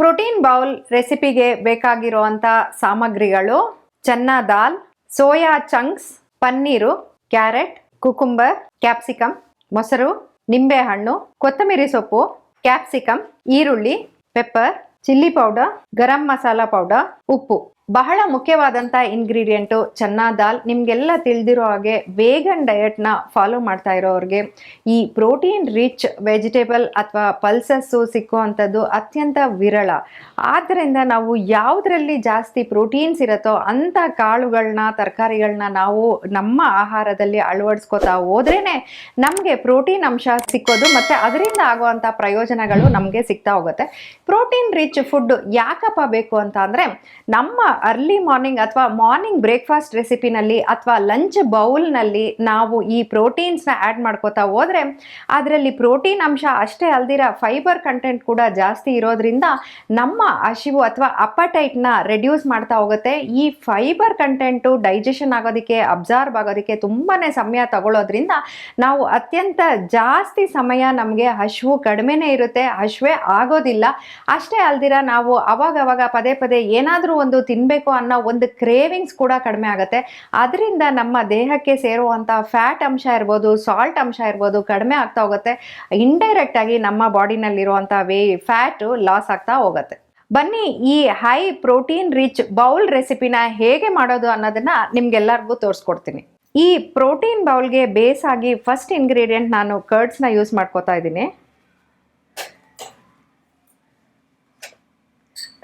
Protein bowl ರೆಸಿಪಿಗೆ ಬೇಕಾಗಿರುವಂಥ ಸಾಮಗ್ರಿಗಳು chana dal, soya chunks, paneer, carrot, cucumber capsicum ಮೊಸರು, ನಿಂಬೆಹಣ್ಣು, ಕೊತ್ತಂಬರಿ ಸೊಪ್ಪು ಕ್ಯಾಪ್ಸಿಕಮ್ ಈರುಳ್ಳಿ, pepper, chilli powder, garam masala powder, ಉಪ್ಪು. ಬಹಳ ಮುಖ್ಯವಾದಂಥ ಇಂಗ್ರೀಡಿಯೆಂಟು ಚನ್ನಾ ದಾಲ್. ನಿಮಗೆಲ್ಲ ತಿಳಿದಿರೋ ಹಾಗೆ ವೇಗನ್ ಡಯಟ್ನ ಫಾಲೋ ಮಾಡ್ತಾ ಇರೋರಿಗೆ ಈ ಪ್ರೋಟೀನ್ ರಿಚ್ ವೆಜಿಟೇಬಲ್ ಅಥವಾ ಪಲ್ಸಸ್ಸು ಸಿಕ್ಕುವಂಥದ್ದು ಅತ್ಯಂತ ವಿರಳ. ಆದ್ದರಿಂದ ನಾವು ಯಾವುದರಲ್ಲಿ ಜಾಸ್ತಿ ಪ್ರೋಟೀನ್ಸ್ ಇರುತ್ತೋ ಅಂಥ ಕಾಳುಗಳನ್ನ ತರಕಾರಿಗಳನ್ನ ನಾವು ನಮ್ಮ ಆಹಾರದಲ್ಲಿ ಅಳವಡಿಸ್ಕೋತಾ ಹೋದ್ರೇ ನಮಗೆ ಪ್ರೋಟೀನ್ ಅಂಶ ಸಿಕ್ಕೋದು ಮತ್ತು ಅದರಿಂದ ಆಗುವಂಥ ಪ್ರಯೋಜನಗಳು ನಮಗೆ ಸಿಗ್ತಾ ಹೋಗುತ್ತೆ. ಪ್ರೋಟೀನ್ ರಿಚ್ ಫುಡ್ ಯಾಕಪ್ಪ ಬೇಕು ಅಂತ ಅಂದರೆ ನಮ್ಮ ಅರ್ಲಿ ಮಾರ್ನಿಂಗ್ ಅಥವಾ ಮಾರ್ನಿಂಗ್ ಬ್ರೇಕ್ಫಾಸ್ಟ್ ರೆಸಿಪಿನಲ್ಲಿ ಅಥವಾ ಲಂಚ್ ಬೌಲ್ನಲ್ಲಿ ನಾವು ಈ ಪ್ರೋಟೀನ್ಸ್ನ ಆ್ಯಡ್ ಮಾಡ್ಕೋತಾ ಹೋದರೆ, ಅದರಲ್ಲಿ ಪ್ರೋಟೀನ್ ಅಂಶ ಅಷ್ಟೇ ಅಲ್ದಿರ ಫೈಬರ್ ಕಂಟೆಂಟ್ ಕೂಡ ಜಾಸ್ತಿ ಇರೋದ್ರಿಂದ ನಮ್ಮ ಹಸಿವು ಅಥವಾ ಅಪಟೈಟ್ನ ರೆಡ್ಯೂಸ್ ಮಾಡ್ತಾ ಹೋಗುತ್ತೆ. ಈ ಫೈಬರ್ ಕಂಟೆಂಟು ಡೈಜೆಷನ್ ಆಗೋದಕ್ಕೆ ಅಬ್ಸಾರ್ಬ್ ಆಗೋದಕ್ಕೆ ತುಂಬಾ ಸಮಯ ತಗೊಳ್ಳೋದ್ರಿಂದ ನಾವು ಅತ್ಯಂತ ಜಾಸ್ತಿ ಸಮಯ ನಮಗೆ ಹಸಿವು ಕಡಿಮೆನೇ ಇರುತ್ತೆ, ಹಸಿವೆ ಆಗೋದಿಲ್ಲ. ಅಷ್ಟೇ ಅಲ್ದಿರ ನಾವು ಅವಾಗ ಅವಾಗ ಪದೇ ಪದೇ ಏನಾದರೂ ಒಂದು ತಿನ್ನಬೇಕು ಅನ್ನೋ ಒಂದು ಕ್ರೇವಿಂಗ್ಸ್ ಕೂಡ ಕಡಿಮೆ ಆಗುತ್ತೆ. ಅದರಿಂದ ನಮ್ಮ ದೇಹಕ್ಕೆ ಸೇರುವಂಥ ಫ್ಯಾಟ್ ಅಂಶ ಇರ್ಬೋದು ಸಾಲ್ಟ್ ಅಂಶ ಇರ್ಬೋದು ಕಡಿಮೆ ಆಗ್ತಾ ಹೋಗುತ್ತೆ. ಇಂಡೈರೆಕ್ಟ್ ಆಗಿ ನಮ್ಮ ಬಾಡಿನಲ್ಲಿರುವಂಥ ವೇ ಫ್ಯಾಟು ಲಾಸ್ ಆಗ್ತಾ ಹೋಗುತ್ತೆ. ಬನ್ನಿ ಈ ಹೈ ಪ್ರೋಟೀನ್ ರಿಚ್ ಬೌಲ್ ರೆಸಿಪಿನ ಹೇಗೆ ಮಾಡೋದು ಅನ್ನೋದನ್ನ ನಿಮ್ಗೆಲ್ಲರಿಗೂ ತೋರಿಸ್ಕೊಡ್ತೀನಿ. ಈ ಪ್ರೋಟೀನ್ ಬೌಲ್ಗೆ ಬೇಸ್ ಆಗಿ ಫಸ್ಟ್ ಇಂಗ್ರೀಡಿಯೆಂಟ್ ನಾನು ಕರ್ಡ್ಸ್ನ ಯೂಸ್ ಮಾಡ್ಕೋತಾ ಇದ್ದೀನಿ.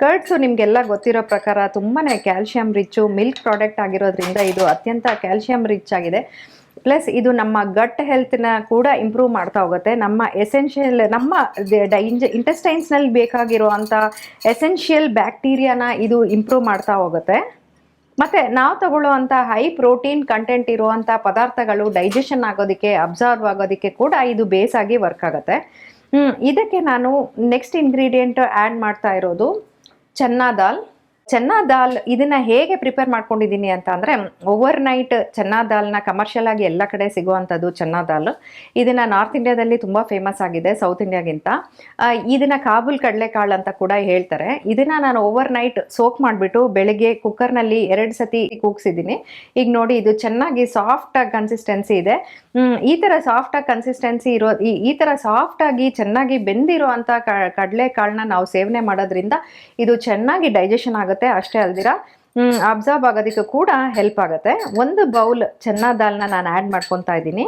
ಕರ್ಡ್ಸು ನಿಮಗೆಲ್ಲ ಗೊತ್ತಿರೋ ಪ್ರಕಾರ ತುಂಬಾ ಕ್ಯಾಲ್ಶಿಯಂ ರಿಚ್ಚು ಮಿಲ್ಕ್ ಪ್ರಾಡಕ್ಟ್ ಆಗಿರೋದ್ರಿಂದ ಇದು ಅತ್ಯಂತ ಕ್ಯಾಲ್ಶಿಯಂ ರಿಚ್ ಆಗಿದೆ. ಪ್ಲಸ್ ಇದು ನಮ್ಮ ಗಟ್ ಹೆಲ್ತ್ನ ಕೂಡ ಇಂಪ್ರೂವ್ ಮಾಡ್ತಾ ಹೋಗುತ್ತೆ. ನಮ್ಮ ಎಸೆನ್ಷಿಯಲ್ ನಮ್ಮ ಇಂಟೆಸ್ಟೈನ್ಸ್ನಲ್ಲಿ ಬೇಕಾಗಿರುವಂಥ ಎಸೆನ್ಷಿಯಲ್ ಬ್ಯಾಕ್ಟೀರಿಯಾನ ಇದು ಇಂಪ್ರೂವ್ ಮಾಡ್ತಾ ಹೋಗುತ್ತೆ. ಮತ್ತು ನಾವು ತಗೊಳ್ಳುವಂಥ ಹೈ ಪ್ರೋಟೀನ್ ಕಂಟೆಂಟ್ ಇರುವಂಥ ಪದಾರ್ಥಗಳು ಡೈಜೆಷನ್ ಆಗೋದಕ್ಕೆ ಅಬ್ಸಾರ್ವ್ ಆಗೋದಕ್ಕೆ ಕೂಡ ಇದು ಬೇಸ್ ಆಗಿ ವರ್ಕ್ ಆಗುತ್ತೆ. ಇದಕ್ಕೆ ನಾನು ನೆಕ್ಸ್ಟ್ ಇಂಗ್ರೀಡಿಯೆಂಟ್ ಆ್ಯಡ್ ಮಾಡ್ತಾ ಇರೋದು. ಚನ್ನಾ ದಾಲ್ ಚನ್ನಾ ದಾಲ್ ಇದನ್ನ ಹೇಗೆ ಪ್ರಿಪೇರ್ ಮಾಡ್ಕೊಂಡಿದ್ದೀನಿ ಅಂತ ಅಂದರೆ ಓವರ್ ನೈಟ್ ಚನ್ನಾ ದಾಲ್ನ ಕಮರ್ಷಿಯಲ್ ಆಗಿ ಎಲ್ಲ ಕಡೆ ಸಿಗುವಂಥದ್ದು ಚನ್ನಾ ದಾಲ್. ಇದನ್ನ ನಾರ್ತ್ ಇಂಡಿಯಾದಲ್ಲಿ ತುಂಬ ಫೇಮಸ್ ಆಗಿದೆ ಸೌತ್ ಇಂಡಿಯಾಗಿಂತ ಇದನ್ನ ಕಾಬೂಲ್ ಕಡಲೆಕಾಳು ಅಂತ ಕೂಡ ಹೇಳ್ತಾರೆ. ಇದನ್ನ ನಾನು ಓವರ್ ನೈಟ್ ಸೋಕ್ ಮಾಡಿಬಿಟ್ಟು ಬೆಳಿಗ್ಗೆ ಕುಕ್ಕರ್ನಲ್ಲಿ ಎರಡು ಸತಿ ಕೂಗ್ಸಿದ್ದೀನಿ. ಈಗ ನೋಡಿ, ಇದು ಚೆನ್ನಾಗಿ ಸಾಫ್ಟ್ ಕನ್ಸಿಸ್ಟೆನ್ಸಿ ಇದೆ. ಈ ಥರ ಆಗಿ ಕನ್ಸಿಸ್ಟೆನ್ಸಿ ಇರೋ, ಈ ಸಾಫ್ಟ್ ಆಗಿ ಚೆನ್ನಾಗಿ ಬೆಂದಿರೋ ಅಂಥ ಕಡಲೆಕಾಳನ್ನ ನಾವು ಸೇವನೆ ಮಾಡೋದ್ರಿಂದ ಇದು ಚೆನ್ನಾಗಿ ಡೈಜೆಷನ್ ಆಗುತ್ತೆ. ಅಷ್ಟೇ ಅಲ್ದಿರ? ಅಬ್ಸಾರ್ಬ್ ಆಗೋದಕ್ಕೆ ಕೂಡ ಹೆಲ್ಪ್ ಆಗುತ್ತೆ. ಒಂದು ಬೌಲ್ ಚೆನ್ನ ದಾಲ್ನ ನಾನು ಆ್ಯಡ್ ಮಾಡ್ಕೊತಾ ಇದ್ದೀನಿ.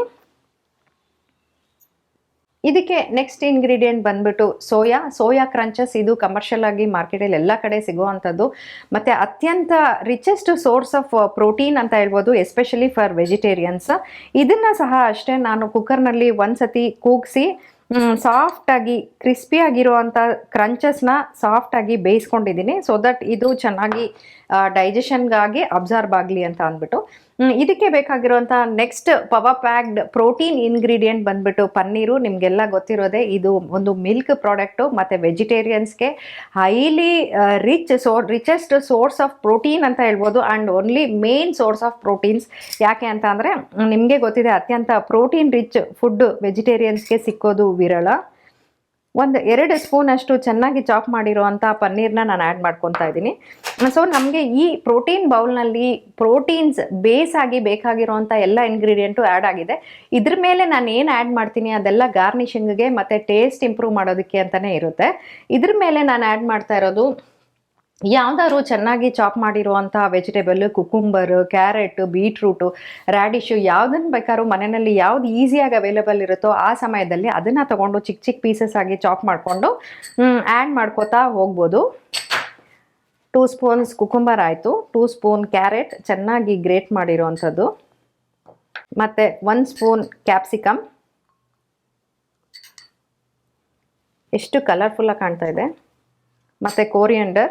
ಇದಕ್ಕೆ ನೆಕ್ಸ್ಟ್ ಇಂಗ್ರೀಡಿಯೆಂಟ್ ಬಂದ್ಬಿಟ್ಟು ಸೋಯಾ. ಸೋಯಾ ಕ್ರಂಚಸ್ ಇದು ಕಮರ್ಷಿಯಲ್ ಆಗಿ ಮಾರ್ಕೆಟಲ್ಲಿ ಎಲ್ಲ ಕಡೆ ಸಿಗುವಂಥದ್ದು. ಮತ್ತು ಅತ್ಯಂತ ರಿಚೆಸ್ಟ್ ಸೋರ್ಸ್ ಆಫ್ ಪ್ರೋಟೀನ್ ಅಂತ ಹೇಳ್ಬೋದು ಎಸ್ಪೆಷಲಿ ಫಾರ್ ವೆಜಿಟೇರಿಯನ್ಸ್ ಇದನ್ನು ಸಹ ಅಷ್ಟೇ ನಾನು ಕುಕ್ಕರ್ನಲ್ಲಿ ಒಂದು ಸತಿ ಕೂಗಿಸಿ ಸಾಫ್ಟಾಗಿ ನ ಕ್ರಂಚಸ್ನ ಸಾಫ್ಟಾಗಿ ಬೇಯಿಸ್ಕೊಂಡಿದ್ದೀನಿ. ಸೊ ದಟ್ ಇದು ಚೆನ್ನಾಗಿ ಡೈಜೆಷನ್ಗಾಗಿ ಅಬ್ಸರ್ಬ್ ಆಗಲಿ ಅಂತ ಅಂದ್ಬಿಟ್ಟು. ಇದಕ್ಕೆ ಬೇಕಾಗಿರುವಂಥ next power packed protein ingredient ಬಂದ್ಬಿಟ್ಟು ಪನ್ನೀರು, ನಿಮಗೆಲ್ಲ ಗೊತ್ತಿರೋದೇ ಇದು ಒಂದು ಮಿಲ್ಕ್ ಪ್ರಾಡಕ್ಟು ಮತ್ತು ವೆಜಿಟೇರಿಯನ್ಸ್ಗೆ highly rich so richest source of protein ಅಂತ ಹೇಳ್ಬೋದು. And only main source of proteins ಯಾಕೆ ಅಂತ ಅಂದರೆ, ನಿಮಗೆ ಗೊತ್ತಿದೆ, ಅತ್ಯಂತ ಪ್ರೋಟೀನ್ ರಿಚ್ ಫುಡ್ ವೆಜಿಟೇರಿಯನ್ಸ್ಗೆ ಸಿಕ್ಕೋದು ವಿರಳ. ಒಂದು ಎರಡು ಸ್ಪೂನ್ ಅಷ್ಟು ಚೆನ್ನಾಗಿ ಚಾಪ್ ಮಾಡಿರುವಂಥ ಪನ್ನೀರ್ನ ನಾನು ಆ್ಯಡ್ ಮಾಡ್ಕೊತಾ ಇದ್ದೀನಿ. ಸೊ ನಮಗೆ ಈ ಪ್ರೋಟೀನ್ ಬೌಲ್ನಲ್ಲಿ ಪ್ರೋಟೀನ್ಸ್ ಬೇಸ್ ಆಗಿ ಬೇಕಾಗಿರುವಂಥ ಎಲ್ಲ ಇಂಗ್ರೀಡಿಯೆಂಟು ಆ್ಯಡ್ ಆಗಿದೆ. ಇದ್ರ ಮೇಲೆ ನಾನು ಏನು ಆ್ಯಡ್ ಮಾಡ್ತೀನಿ ಅದೆಲ್ಲ ಗಾರ್ನಿಷಿಂಗ್ಗೆ ಮತ್ತು ಟೇಸ್ಟ್ ಇಂಪ್ರೂವ್ ಮಾಡೋದಕ್ಕೆ ಅಂತಲೇ ಇರುತ್ತೆ. ಇದ್ರ ಮೇಲೆ ನಾನು ಆ್ಯಡ್ ಮಾಡ್ತಾ ಇರೋದು ಯಾವ್ದಾದ್ರು ಚೆನ್ನಾಗಿ ಚಾಪ್ ಮಾಡಿರುವಂಥ vegetable cucumber carrot beetroot radish ಯಾವುದನ್ನು ಬೇಕಾದ್ರೂ ಮನೆಯಲ್ಲಿ ಯಾವ್ದು ಈಸಿಯಾಗಿ ಅವೈಲೇಬಲ್ ಇರುತ್ತೋ ಆ ಸಮಯದಲ್ಲಿ ಅದನ್ನು ತಗೊಂಡು ಚಿಕ್ಕ ಚಿಕ್ಕ ಪೀಸಸ್ ಆಗಿ ಚಾಪ್ ಮಾಡಿಕೊಂಡು ಆ್ಯಡ್ ಮಾಡ್ಕೋತಾ ಹೋಗ್ಬೋದು. ಟೂ ಸ್ಪೂನ್ಸ್ ಕುಕುಂಬರ್ ಆಯಿತು. ಟೂ ಸ್ಪೂನ್ ಕ್ಯಾರೆಟ್ ಚೆನ್ನಾಗಿ ಗ್ರೇಟ್ ಮಾಡಿರುವಂಥದ್ದು. ಮತ್ತು ಒನ್ ಸ್ಪೂನ್ ಕ್ಯಾಪ್ಸಿಕಮ್ ಎಷ್ಟು ಕಲರ್ಫುಲ್ಲಾಗಿ ಕಾಣ್ತಾ ಇದೆ. ಮತ್ತು ಕೋರಿಯಂಡರ್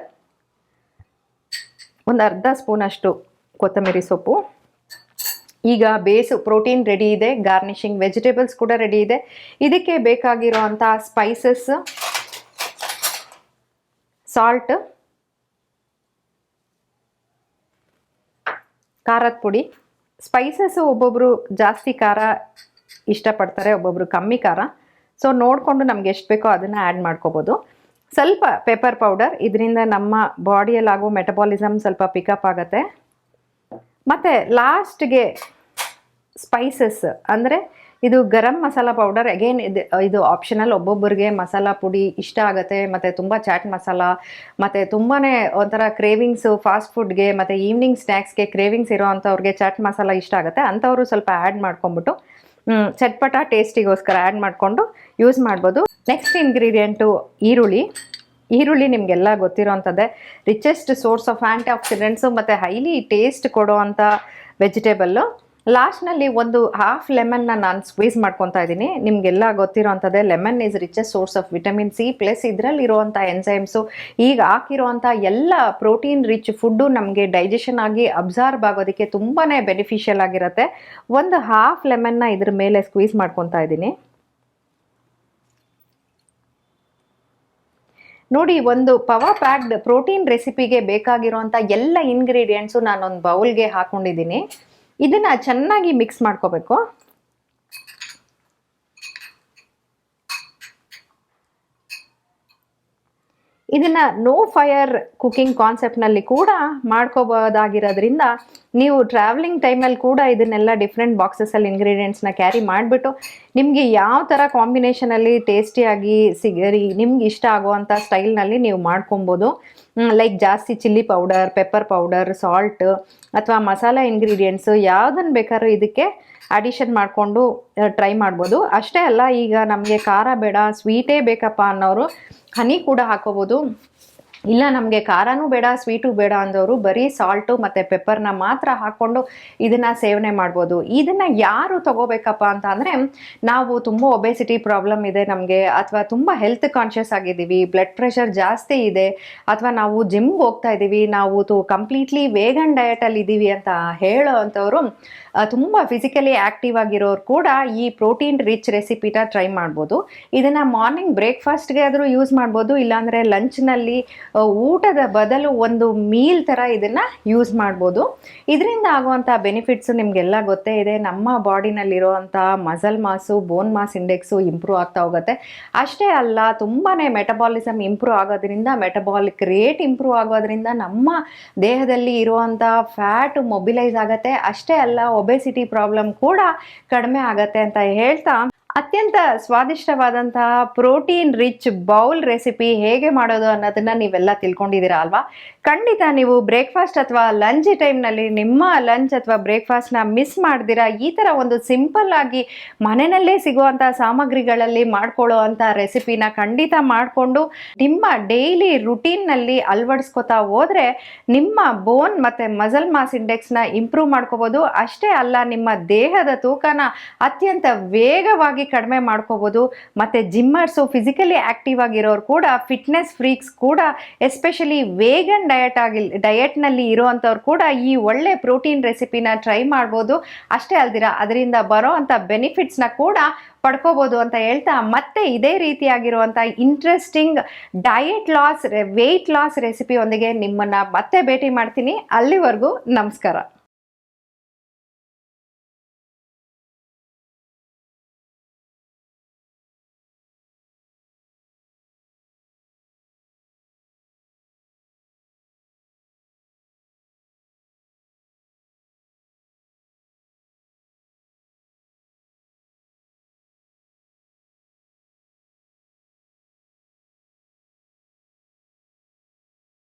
ಒಂದು ಅರ್ಧ ಸ್ಪೂನ್ ಅಷ್ಟು ಕೊತ್ತಂಬರಿ ಸೊಪ್ಪು. ಈಗ ಬೇಸು, ಪ್ರೋಟೀನ್ ರೆಡಿ ಇದೆ ಗಾರ್ನಿಷಿಂಗ್ ವೆಜಿಟೇಬಲ್ಸ್ ಕೂಡ ರೆಡಿ ಇದೆ. ಇದಕ್ಕೆ ಬೇಕಾಗಿರುವಂಥ ಸ್ಪೈಸಸ್ ಸಾಲ್ಟ್ ಖಾರದ ಪುಡಿ. ಸ್ಪೈಸಸ್ ಒಬ್ಬೊಬ್ಬರು ಜಾಸ್ತಿ ಖಾರ ಇಷ್ಟಪಡ್ತಾರೆ ಒಬ್ಬೊಬ್ಬರು ಕಮ್ಮಿ ಖಾರ. ಸೊ ನೋಡಿಕೊಂಡು ನಮ್ಗೆ ಎಷ್ಟು ಬೇಕೋ ಅದನ್ನು ಆ್ಯಡ್ ಮಾಡ್ಕೋಬೋದು. ಸ್ವಲ್ಪ ಪೆಪ್ಪರ್ ಪೌಡರ್ ಇದರಿಂದ ನಮ್ಮ ಬಾಡಿಯಲ್ಲಾಗೋ ಮೆಟಬಾಲಿಸಮ್ ಸ್ವಲ್ಪ ಪಿಕಪ್ ಆಗುತ್ತೆ. ಮತ್ತು ಲಾಸ್ಟ್ಗೆ ಸ್ಪೈಸಸ್ ಅಂದರೆ ಇದು ಗರಂ ಮಸಾಲ ಪೌಡರ್ ಅಗೇನ್ ಇದು ಇದು ಆಪ್ಷನಲ್ ಒಬ್ಬೊಬ್ಬರಿಗೆ ಮಸಾಲ ಪುಡಿ ಇಷ್ಟ ಆಗುತ್ತೆ, ಮತ್ತು ತುಂಬ ಚಾಟ್ ಮಸಾಲ, ಮತ್ತು ತುಂಬಾ ಒಂಥರ ಕ್ರೇವಿಂಗ್ಸು ಫಾಸ್ಟ್ ಫುಡ್ಗೆ ಮತ್ತು ಈವ್ನಿಂಗ್ ಸ್ನ್ಯಾಕ್ಸ್ಗೆ ಕ್ರೇವಿಂಗ್ಸ್ ಇರೋ ಅಂಥವ್ರಿಗೆ ಚಾಟ್ ಮಸಾಲ ಇಷ್ಟ ಆಗುತ್ತೆ, ಅಂಥವರು ಸ್ವಲ್ಪ ಆ್ಯಡ್ ಮಾಡ್ಕೊಂಬಿಟ್ಟು ಚಟ್ಪಟ ಟೇಸ್ಟಿಗೋಸ್ಕರ ಆ್ಯಡ್ ಮಾಡಿಕೊಂಡು ಯೂಸ್ ಮಾಡ್ಬೋದು. ನೆಕ್ಸ್ಟ್ ಇಂಗ್ರೀಡಿಯೆಂಟು ಈರುಳ್ಳಿ. ಈರುಳ್ಳಿ ನಿಮಗೆಲ್ಲ ಗೊತ್ತಿರೋವಂಥದ್ದೇ richest source of antioxidants ಮತ್ತು ಹೈಲಿ ಟೇಸ್ಟ್ ಕೊಡೋ ಅಂಥ ವೆಜಿಟೇಬಲ್ಲು ಲಾಸ್ಟ್ನಲ್ಲಿ ಒಂದು ಹಾಫ್ ಲೆಮನ್ನ ನಾನು ಸ್ಕ್ವೀಸ್ ಮಾಡ್ಕೊತಾ ಇದ್ದೀನಿ. ನಿಮಗೆಲ್ಲ ಗೊತ್ತಿರೋವಂಥದ್ದೇ lemon is richest source of vitamin C plus ಇದರಲ್ಲಿರುವಂಥ enzymes ಈಗ ಹಾಕಿರುವಂಥ ಎಲ್ಲ ಪ್ರೋಟೀನ್ ರಿಚ್ ಫುಡ್ಡು ನಮಗೆ ಡೈಜೆಷನ್ ಆಗಿ ಅಬ್ಸಾರ್ಬ್ ಆಗೋದಕ್ಕೆ ತುಂಬಾ ಬೆನಿಫಿಷಿಯಲ್ ಆಗಿರುತ್ತೆ. ಒಂದು ಹಾಫ್ ಲೆಮನ್ನ ಇದ್ರ ಮೇಲೆ ಸ್ಕ್ವೀಸ್ ಮಾಡ್ಕೊತಾ ಇದ್ದೀನಿ. ನೋಡಿ, ಒಂದು ಪವರ್ ಪ್ಯಾಕ್ಡ್ ಪ್ರೋಟೀನ್ ರೆಸಿಪಿಗೆ ಬೇಕಾಗಿರುವಂಥ ಎಲ್ಲ ಇಂಗ್ರೀಡಿಯೆಂಟ್ಸು ನಾನೊಂದು ಬೌಲ್ಗೆ ಹಾಕೊಂಡಿದ್ದೀನಿ. ಇದನ್ನ ಚೆನ್ನಾಗಿ ಮಿಕ್ಸ್ ಮಾಡ್ಕೋಬೇಕು. ಇದನ್ನ ನೋ ಫೈರ್ ಕುಕಿಂಗ್ ಕಾನ್ಸೆಪ್ಟ್ನಲ್ಲಿ ಕೂಡ ಮಾಡ್ಕೋಬೋದಾಗಿರೋದ್ರಿಂದ ನೀವು ಟ್ರಾವೆಲಿಂಗ್ ಟೈಮಲ್ಲಿ ಕೂಡ ಇದನ್ನೆಲ್ಲ ಡಿಫ್ರೆಂಟ್ ಬಾಕ್ಸಸಲ್ಲಿ ಇಂಗ್ರೀಡಿಯೆಂಟ್ಸ್ನ ಕ್ಯಾರಿ ಮಾಡಿಬಿಟ್ಟು, ನಿಮಗೆ ಯಾವ ಥರ ಕಾಂಬಿನೇಷನಲ್ಲಿ ಟೇಸ್ಟಿಯಾಗಿ ಸಿಗರಿ, ನಿಮ್ಗೆ ಇಷ್ಟ ಆಗುವಂಥ ಸ್ಟೈಲ್ನಲ್ಲಿ ನೀವು ಮಾಡ್ಕೊಬೋದು. ಲೈಕ್ ಜಾಸ್ತಿ chilli powder pepper powder salt ಅಥವಾ ಮಸಾಲ ಇಂಗ್ರೀಡಿಯೆಂಟ್ಸು ಯಾವುದನ್ನು ಬೇಕಾದ್ರೂ ಇದಕ್ಕೆ ಅಡಿಷನ್ ಮಾಡಿಕೊಂಡು ಟ್ರೈ ಮಾಡ್ಬೋದು. ಅಷ್ಟೇ ಅಲ್ಲ, ಈಗ ನಮಗೆ ಖಾರ, ಬೇಡ ಸ್ವೀಟೇ ಬೇಕಪ್ಪ ಅನ್ನೋರು ಹನಿ ಕೂಡ ಹಾಕೋಬೋದು. ಇಲ್ಲ, ನಮಗೆ ಖಾರನೂ ಬೇಡ, ಸ್ವೀಟು ಬೇಡ ಅಂದವರು ಬರೀ ಸಾಲ್ಟು ಮತ್ತು ಪೆಪ್ಪರ್ನ ಮಾತ್ರ ಹಾಕ್ಕೊಂಡು ಇದನ್ನು ಸೇವನೆ ಮಾಡ್ಬೋದು. ಇದನ್ನು ಯಾರು ತಗೋಬೇಕಪ್ಪ ಅಂತ ಅಂದರೆ, ನಾವು ತುಂಬ ಒಬೆಸಿಟಿ ಪ್ರಾಬ್ಲಮ್ ಇದೆ ನಮಗೆ, ಅಥವಾ ತುಂಬ ಹೆಲ್ತ್ ಕಾನ್ಷಿಯಸ್ ಆಗಿದ್ದೀವಿ ಬ್ಲಡ್ ಪ್ರೆಷರ್ ಜಾಸ್ತಿ ಇದೆ, ಅಥವಾ ನಾವು ಜಿಮ್ಗೆ ಹೋಗ್ತಾ ಇದ್ದೀವಿ, ನಾವು ತು ಕಂಪ್ಲೀಟ್ಲಿ ವೇಗನ್ ಡಯಟಲ್ಲಿ ಇದ್ದೀವಿ ಅಂತ ಹೇಳೋ ಅಂಥವರು ತುಂಬ ಫಿಸಿಕಲಿ ಆ್ಯಕ್ಟಿವ್ ಆಗಿರೋರು ಕೂಡ ಈ ಪ್ರೋಟೀನ್ ರಿಚ್ ರೆಸಿಪಿನ ಟ್ರೈ ಮಾಡ್ಬೋದು. ಇದನ್ನು ಮಾರ್ನಿಂಗ್ ಬ್ರೇಕ್ಫಾಸ್ಟ್ಗೆ ಆದರೂ ಯೂಸ್ ಮಾಡ್ಬೋದು, ಇಲ್ಲಾಂದರೆ ಲಂಚ್ನಲ್ಲಿ ಊಟದ ಬದಲು ಒಂದು ಮೀಲ್ ಥರ ಇದನ್ನು ಯೂಸ್ ಮಾಡ್ಬೋದು. ಇದರಿಂದ ಆಗುವಂಥ ಬೆನಿಫಿಟ್ಸು ನಿಮಗೆಲ್ಲ ಗೊತ್ತೇ ಇದೆ. ನಮ್ಮ ಬಾಡಿನಲ್ಲಿರುವಂಥ muscle mass bone mass index improve ಆಗ್ತಾ ಹೋಗುತ್ತೆ. ಅಷ್ಟೇ ಅಲ್ಲ ತುಂಬಾ ಮೆಟಬಾಲಿಸಮ್ ಇಂಪ್ರೂವ್ ಆಗೋದ್ರಿಂದ ಮೆಟಬಾಲಿಕ್ ರೇಟ್ ಇಂಪ್ರೂವ್ ಆಗೋದ್ರಿಂದ ನಮ್ಮ ದೇಹದಲ್ಲಿ ಇರುವಂಥ ಫ್ಯಾಟ್ ಮೊಬಿಲೈಸ್ ಆಗುತ್ತೆ. ಅಷ್ಟೇ ಅಲ್ಲ ಒಬೆಸಿಟಿ ಪ್ರಾಬ್ಲಮ್ ಕೂಡ ಕಡಿಮೆ ಆಗುತ್ತೆ ಅಂತ ಹೇಳ್ತಾ ಅತ್ಯಂತ ಸ್ವಾದಿಷ್ಟವಾದಂತಹ ಪ್ರೋಟೀನ್ ರಿಚ್ ಬೌಲ್ ರೆಸಿಪಿ ಹೇಗೆ ಮಾಡೋದು ಅನ್ನೋದನ್ನ ನೀವೆಲ್ಲ ತಿಳ್ಕೊಂಡಿದ್ದೀರಾ ಅಲ್ವಾ? ಖಂಡಿತ ನೀವು ಬ್ರೇಕ್ಫಾಸ್ಟ್ ಅಥವಾ ಲಂಚ್ ಟೈಮ್ನಲ್ಲಿ ನಿಮ್ಮ ಲಂಚ್ ಅಥವಾ ಬ್ರೇಕ್ಫಾಸ್ಟ್ನ ಮಿಸ್ ಮಾಡ್ದಿರಾ. ಈ ಥರ ಒಂದು ಸಿಂಪಲ್ ಆಗಿ ಮನೆಯಲ್ಲೇ ಸಿಗುವಂಥ ಸಾಮಗ್ರಿಗಳಲ್ಲಿ ಮಾಡ್ಕೊಳ್ಳೋ ಅಂಥ ರೆಸಿಪಿನ ಖಂಡಿತ ಮಾಡಿಕೊಂಡು ನಿಮ್ಮ ಡೈಲಿ ರುಟೀನ್ನಲ್ಲಿ ಅಳವಡಿಸ್ಕೊತಾ ಹೋದರೆ ನಿಮ್ಮ ಬೋನ್ ಮತ್ತು ಮಸಲ್ ಮಾಸ್ ಇಂಡೆಕ್ಸ್ನ ಇಂಪ್ರೂವ್ ಮಾಡ್ಕೋಬೋದು. ಅಷ್ಟೇ ಅಲ್ಲ, ನಿಮ್ಮ ದೇಹದ ತೂಕನ ಅತ್ಯಂತ ವೇಗವಾಗಿ ಕಡಿಮೆ ಮಾಡ್ಕೋಬೋದು. ಮತ್ತು ಜಿಮ್ಮರ್ಸು ಫಿಸಿಕಲಿ ಆ್ಯಕ್ಟಿವ್ ಆಗಿರೋರು ಕೂಡ ಫಿಟ್ನೆಸ್ ಫ್ರೀಕ್ಸ್ ಕೂಡ ಎಸ್ಪೆಷಲಿ ವೇಗನ್ ಡಯಟ್ ಆಗಿ ಡಯಟ್ನಲ್ಲಿ ಇರುವಂಥವ್ರು ಕೂಡ ಈ ಒಳ್ಳೆ ಪ್ರೋಟೀನ್ ರೆಸಿಪಿನ ಟ್ರೈ ಮಾಡ್ಬೋದು. ಅಷ್ಟೇ ಅಲ್ದಿರ, ಅದರಿಂದ ಬರೋ ಅಂಥ ಬೆನಿಫಿಟ್ಸ್ನ ಕೂಡ ಪಡ್ಕೋಬೋದು ಅಂತ ಹೇಳ್ತಾ, ಮತ್ತೆ ಇದೇ ರೀತಿಯಾಗಿರುವಂಥ interesting diet loss weight loss ರೆಸಿಪಿಯೊಂದಿಗೆ ನಿಮ್ಮನ್ನು ಮತ್ತೆ ಭೇಟಿ ಮಾಡ್ತೀನಿ. ಅಲ್ಲಿವರೆಗೂ ನಮಸ್ಕಾರ.